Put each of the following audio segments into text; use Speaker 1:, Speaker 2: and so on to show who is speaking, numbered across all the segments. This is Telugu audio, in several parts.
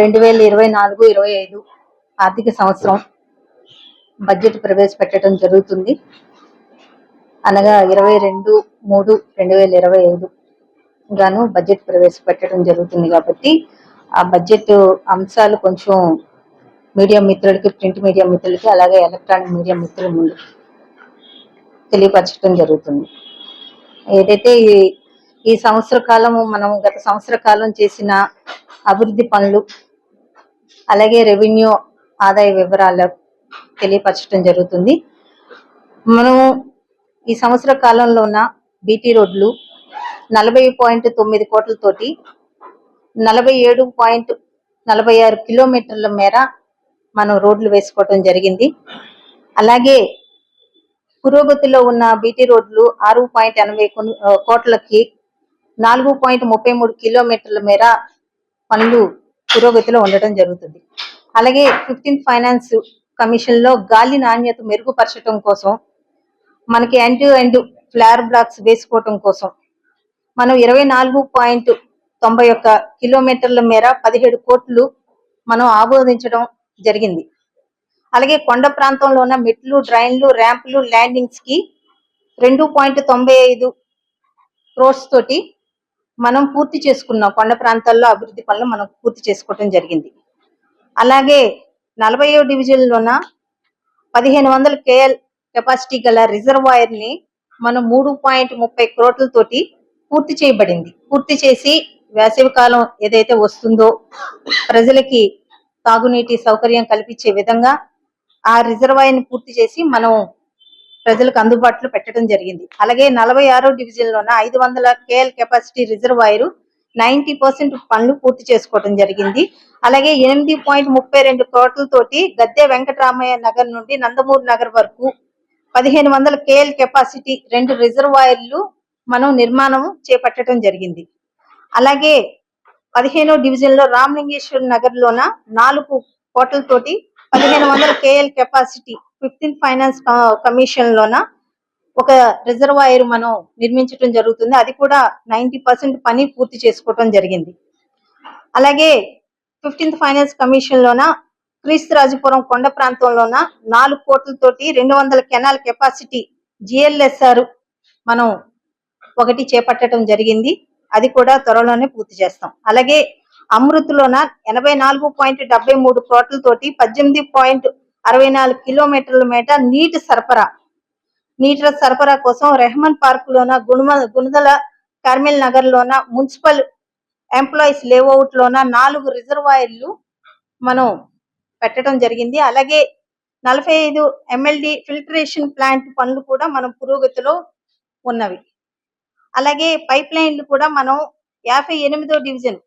Speaker 1: రెండు వేల ఇరవై నాలుగు ఇరవై ఐదు ఆర్థిక సంవత్సరం బడ్జెట్ ప్రవేశపెట్టడం జరుగుతుంది. అనగా ఇరవై రెండు మూడు రెండు వేల ఇరవై ఐదు గాను బడ్జెట్ ప్రవేశపెట్టడం జరుగుతుంది కాబట్టి ఆ బడ్జెట్ అంశాలు కొంచెం మీడియా మిత్రులకి ప్రింట్ మీడియా మిత్రులకి అలాగే ఎలక్ట్రానిక్ మీడియా మిత్రుల ముందు తెలియపరచడం జరుగుతుంది. ఏదైతే ఈ ఈ సంవత్సర కాలము మనం గత సంవత్సర కాలం చేసిన అభివృద్ధి పనులు అలాగే రెవెన్యూ ఆదాయ వివరాలు తెలియపరచడం జరుగుతుంది. మనం ఈ సంవత్సర కాలంలో ఉన్న బీటీ రోడ్లు నలభై పాయింట్ తొమ్మిది కోట్లతోటి నలభై ఏడు పాయింట్ నలభై ఆరు కిలోమీటర్ల మేర మనం రోడ్లు వేసుకోవటం జరిగింది. అలాగే పురోగతిలో ఉన్న బీటీ రోడ్లు ఆరు పాయింట్ ఎనభై కోట్లకి నాలుగు పాయింట్ ముప్పై మూడు కిలోమీటర్ల మేర పనులు పురోగతిలో ఉండటం జరుగుతుంది. అలాగే ఫిఫ్టీన్త్ ఫైనాన్స్ కమిషన్లో గాలి నాణ్యత మెరుగుపరచడం కోసం మనకి end to end flyer blocks వేసుకోవటం కోసం మనం ఇరవై నాలుగు పాయింట్ తొంభై ఒక్క కిలోమీటర్ల మేర పదిహేడు కోట్లు మనం ఆమోదించడం జరిగింది. అలాగే కొండ ప్రాంతంలో ఉన్న మెట్లు డ్రైన్లు ర్యాంపులు ల్యాండింగ్స్కి రెండు పాయింట్ తొంభై ఐదు క్రోర్స్ తోటి మనం పూర్తి చేసుకున్నాం. కొండ ప్రాంతాల్లో అభివృద్ధి పనులు మనం పూర్తి చేసుకోవడం జరిగింది. అలాగే నలభై డివిజన్ లోన పదిహేను వందల కేఎల్ కెపాసిటీ గల రిజర్వాయర్ని మనం మూడు పాయింట్ ముప్పై కోట్లతోటి పూర్తి చేయబడింది. పూర్తి చేసి వేసవి కాలం ఏదైతే వస్తుందో ప్రజలకి తాగునీటి సౌకర్యం కల్పించే విధంగా ఆ రిజర్వాయర్ని పూర్తి చేసి మనం ప్రజలకు అందుబాటులో పెట్టడం జరిగింది. అలాగే నలభై ఆరో డివిజన్ లోన ఐదు వందల KL capacity reservoir ninety percent పనులు పూర్తి చేసుకోవడం జరిగింది. అలాగే ఎనిమిది పాయింట్ ముప్పై రెండు కోట్లతోటి గద్దె వెంకటరామయ్య నగర్ నుండి నందమూరు నగర్ వరకు పదిహేను వందల కేఎల్ కెపాసిటీ రెండు రిజర్వాయర్లు మనం నిర్మాణం చేపట్టడం జరిగింది. అలాగే పదిహేనో డివిజన్లో రామలింగేశ్వర నగర్ లోన నాలుగు కోట్లతోటి పదిహేను వందల KL capacity fifteen finance commission లోన ఒక రిజర్వాయర్ మనం నిర్మించడం జరుగుతుంది. అది కూడా నైన్టీ పర్సెంట్ పని పూర్తి చేసుకోవటం జరిగింది. అలాగే ఫిఫ్టీన్త్ ఫైనాన్స్ కమిషన్ లోన క్రీస్తురాజపురం కొండ ప్రాంతంలోన నాలుగు కోట్లతోటి రెండు వందల కెనాల్ కెపాసిటీ జిఎల్ఎస్ఆర్ మనం ఒకటి చేపట్టడం జరిగింది. అది కూడా త్వరలోనే పూర్తి చేస్తాం. అలాగే అమృత్లోన ఎనభై నాలుగు పాయింట్ డెబ్బై మూడు కోట్లతోటి పద్దెనిమిది పాయింట్ అరవై నాలుగు కిలోమీటర్ల మేట నీటి సరఫరా. నీటి సరఫరా కోసం రెహమాన్ పార్క్ లోన గుణమ గుణదల కర్మిల్ నగర్ లోన మున్సిపల్ ఎంప్లాయీస్ లేఅవుట్ లోన నాలుగు రిజర్వాయర్లు మనం పెట్టడం జరిగింది. అలాగే నలభై ఐదు ఎంఎల్డి ఫిల్టరేషన్ ప్లాంట్ పనులు కూడా మనం పురోగతిలో ఉన్నవి. అలాగే పైప్ లైన్లు కూడా మనం యాభై ఎనిమిదో డివిజన్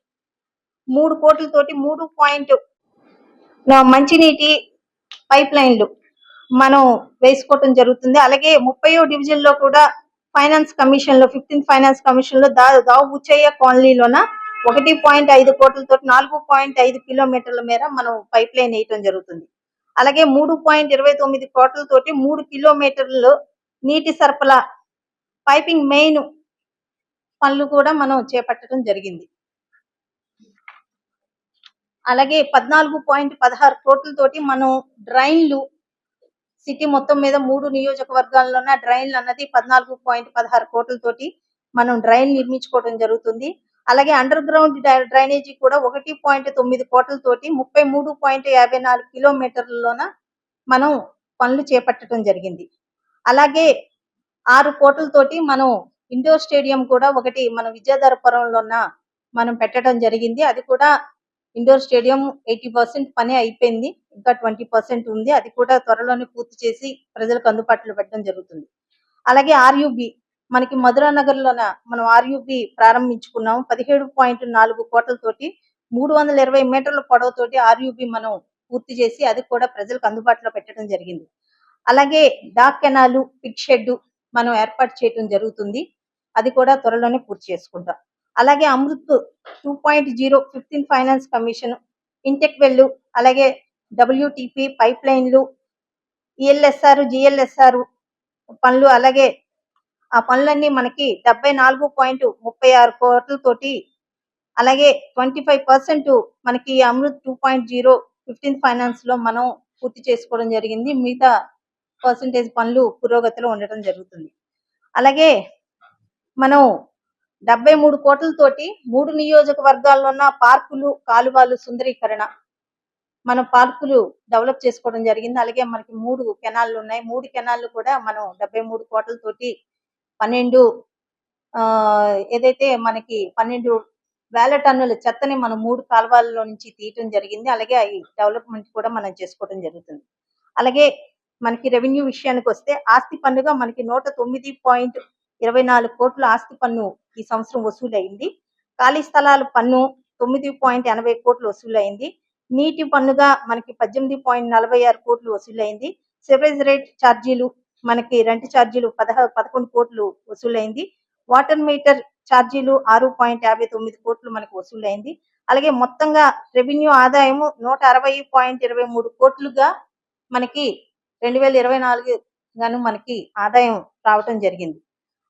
Speaker 1: మూడు కోట్లతోటి మూడు పాయింట్ మంచినీటి పైప్ లైన్లు మనం వేసుకోవటం జరుగుతుంది. అలాగే ముప్పయో డివిజన్లో కూడా ఫైనాన్స్ కమిషన్లో ఫిఫ్టీన్త్ ఫైనాన్స్ కమిషన్లో దా దావు బుచ్చయ్య కాలనీలోన ఒకటి పాయింట్ ఐదు కోట్లతో నాలుగు పాయింట్ ఐదు కిలోమీటర్ల మేర మనం పైప్ లైన్ వేయటం జరుగుతుంది. అలాగే మూడు పాయింట్ ఇరవై తొమ్మిది కోట్లతోటి మూడు కిలోమీటర్లు నీటి సరఫరా పైపింగ్ మెయిన్ పనులు కూడా మనం చేపట్టడం జరిగింది. అలాగే పద్నాలుగు పాయింట్ పదహారు కోట్లతోటి మనం డ్రైన్లు సిటీ మొత్తం మీద మూడు నియోజకవర్గాల్లోన డ్రైన్లు అన్నది పద్నాలుగు పాయింట్ పదహారు కోట్లతోటి మనం డ్రైన్ నిర్మించుకోవడం జరుగుతుంది. అలాగే అండర్ గ్రౌండ్ డ్రైనేజీ కూడా ఒకటి పాయింట్ తొమ్మిది కోట్లతోటి ముప్పై మూడు పాయింట్ యాభై నాలుగు కిలోమీటర్లలోన మనం పనులు చేపట్టడం జరిగింది. అలాగే ఆరు కోట్లతోటి మనం ఇండోర్ స్టేడియం కూడా ఒకటి మన విద్యాధరపురంలోన మనం పెట్టడం జరిగింది. అది కూడా ఇండోర్ స్టేడియం ఎయిటీ పర్సెంట్ పని అయిపోయింది. ఇంకా ట్వంటీ పర్సెంట్ ఉంది. అది కూడా త్వరలోనే పూర్తి చేసి ప్రజలకు అందుబాటులో పెట్టడం జరుగుతుంది. అలాగే ఆర్యుబి మనకి మధురా నగర్ లోన మనం ఆర్యుబి ప్రారంభించుకున్నాం. పదిహేడు పాయింట్ నాలుగు కోట్లతోటి మూడు వందల ఇరవై మీటర్ల పొడవుతోటి ఆర్యుబి మనం పూర్తి చేసి అది కూడా ప్రజలకు అందుబాటులో పెట్టడం జరిగింది. అలాగే డాక్ కెనాలు పిక్ షెడ్ మనం ఏర్పాటు చేయడం జరుగుతుంది. అది కూడా త్వరలోనే పూర్తి చేసుకుంటాం. అలాగే Amrut two point zero fifteen finance commission intake వెళ్ళు అలాగే డబ్ల్యూటిపి పైప్ లైన్లు ఈఎల్ఎస్ఆర్ జిఎల్ఎస్ఆర్ పనులు అలాగే ఆ పనులన్నీ మనకి డెబ్బై నాలుగు పాయింట్ ముప్పై ఆరు కోట్లతోటి అలాగే ట్వంటీ ఫైవ్ పర్సెంట్ మనకి Amrut two point zero fifteen ఫైనాన్స్లో మనం పూర్తి చేసుకోవడం జరిగింది. మిగతా పర్సంటేజ్ పనులు పురోగతిలో ఉండటం జరుగుతుంది. అలాగే మనం డెబ్బై మూడు కోట్లతోటి మూడు నియోజకవర్గాల్లో ఉన్న పార్కులు కాలువలు సుందరీకరణ. మనం పార్కులు డెవలప్ చేసుకోవడం జరిగింది. అలాగే మనకి మూడు కెనాళ్ళు ఉన్నాయి. మూడు కెనాళ్ళు కూడా మనం డెబ్బై మూడు కోట్లతోటి పన్నెండు ఆ ఏదైతే మనకి పన్నెండు వేల టన్నుల చెత్తని మనం మూడు కాలువల్లో నుంచి తీయటం జరిగింది. అలాగే ఈ డెవలప్మెంట్ కూడా మనం చేసుకోవడం జరుగుతుంది. అలాగే మనకి రెవెన్యూ విషయానికి వస్తే ఆస్తి పన్నుగా మనకి నూట తొమ్మిది పాయింట్ ఇరవై నాలుగు కోట్ల ఆస్తి పన్ను ఈ సంవత్సరం వసూలైంది. ఖాళీ స్థలాల పన్ను తొమ్మిది పాయింట్ ఎనభై కోట్లు వసూలైంది. నీటి పన్నుగా మనకి పద్దెనిమిది పాయింట్ నలభై ఆరు కోట్లు వసూలైంది. సివరేజ్ రేట్ ఛార్జీలు మనకి రెంట్ ఛార్జీలు పదహారు పదకొండు కోట్లు వసూలైంది. వాటర్ మీటర్ ఛార్జీలు ఆరు పాయింట్ యాభై తొమ్మిది కోట్లు మనకు వసూలైంది. అలాగే మొత్తంగా రెవెన్యూ ఆదాయము నూట అరవై పాయింట్ ఇరవై మూడు కోట్లుగా మనకి రెండు వేల ఇరవై నాలుగు గాను మనకి ఆదాయం రావటం జరిగింది.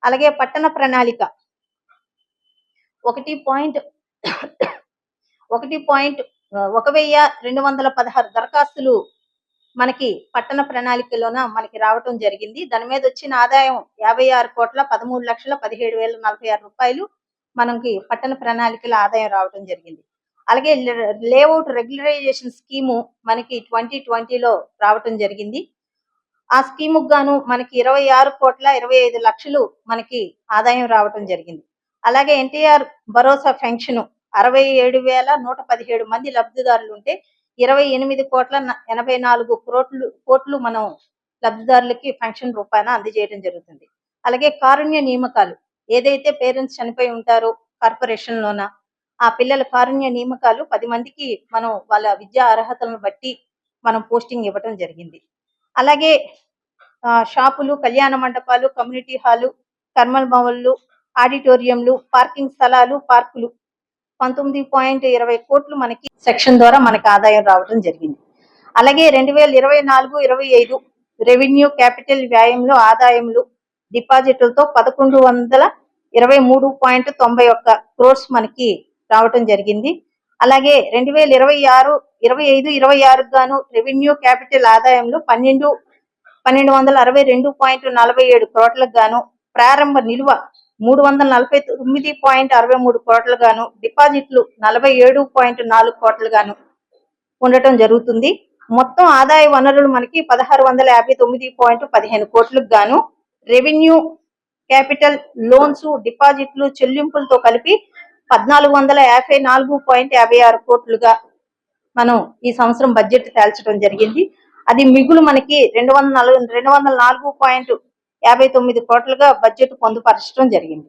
Speaker 1: అలాగే పట్టణ ప్రణాళిక ఒకటి పాయింట్ ఒకటి పాయింట్ ఒక వెయ్యి రెండు వందల పదహారు దరఖాస్తులు మనకి పట్టణ ప్రణాళికలోన మనకి రావటం జరిగింది. దాని మీద వచ్చిన ఆదాయం యాభై ఆరు కోట్ల పదమూడు లక్షల పదిహేడు వేల నలభై ఆరు రూపాయలు మనకి పట్టణ ప్రణాళికల ఆదాయం రావటం జరిగింది. అలాగే లేఅవుట్ రెగ్యులరైజేషన్ స్కీము మనకి ట్వంటీ ట్వంటీలో రావటం జరిగింది. ఆ స్కీముకు గాను మనకి ఇరవై ఆరు కోట్ల ఇరవై ఐదు లక్షలు మనకి ఆదాయం రావటం జరిగింది. అలాగే ఎన్టీఆర్ భరోసా పెన్షన్ అరవై ఏడు వేల నూట పదిహేడు మంది లబ్ధిదారులు ఉంటే ఇరవై ఎనిమిది కోట్ల ఎనభై నాలుగు కోట్లు కోట్లు మనం లబ్ధిదారులకి పెన్షన్ రూపాయన అందజేయడం జరుగుతుంది. అలాగే కారుణ్య నియామకాలు ఏదైతే పేరెంట్స్ చనిపోయి ఉంటారో కార్పొరేషన్ లోన ఆ పిల్లల కారుణ్య నియామకాలు పది మందికి మనం వాళ్ళ విద్యా అర్హతలను బట్టి మనం పోస్టింగ్ ఇవ్వటం జరిగింది. అలాగే ఆ, షాపులు కళ్యాణ మండపాలు కమ్యూనిటీ హాలు కర్మల్ భవన్లు ఆడిటోరియంలు పార్కింగ్ స్థలాలు పార్కులు. పంతొమ్మిది పాయింట్ ఇరవై కోట్లు మనకి సెక్షన్ ద్వారా మనకి ఆదాయం రావడం జరిగింది. అలాగే రెండు వేల ఇరవై నాలుగు ఇరవై ఐదు రెవెన్యూ క్యాపిటల్ వ్యాయంలో ఆదాయములు డిపాజిట్లతో పదకొండు వందల ఇరవై మూడు పాయింట్ తొంభై ఒక్క క్రోర్స్ మనకి రావటం జరిగింది. అలాగే రెండు వేల ఇరవై ఆరు ఇరవై ఐదు ఇరవై ఆరు గాను రెవెన్యూ క్యాపిటల్ ఆదాయంలో పన్నెండు పన్నెండు వందల అరవై రెండు పాయింట్ నలభై ఏడు కోట్లకు గాను ప్రారంభ నిల్వ మూడు వందల నలభై తొమ్మిది పాయింట్ అరవై మూడు కోట్లుగాను డిపాజిట్లు నలభై ఏడు పాయింట్ నాలుగు కోట్లుగాను ఉండటం జరుగుతుంది. మొత్తం ఆదాయ వనరులు మనకి పదహారు వందల యాభై తొమ్మిది పాయింట్ పదిహేను కోట్లకు గాను రెవెన్యూ క్యాపిటల్ లోన్స్ డిపాజిట్లు చెల్లింపులతో కలిపి పద్నాలుగు వందల యాభై నాలుగు పాయింట్ యాభై ఆరు కోట్లుగా మనం ఈ సంవత్సరం బడ్జెట్ తేల్చడం జరిగింది. అది మిగులు మనకి రెండు వందల రెండు వందల నాలుగు పాయింట్ యాభై తొమ్మిది కోట్లుగా బడ్జెట్ పొందుపరచడం జరిగింది.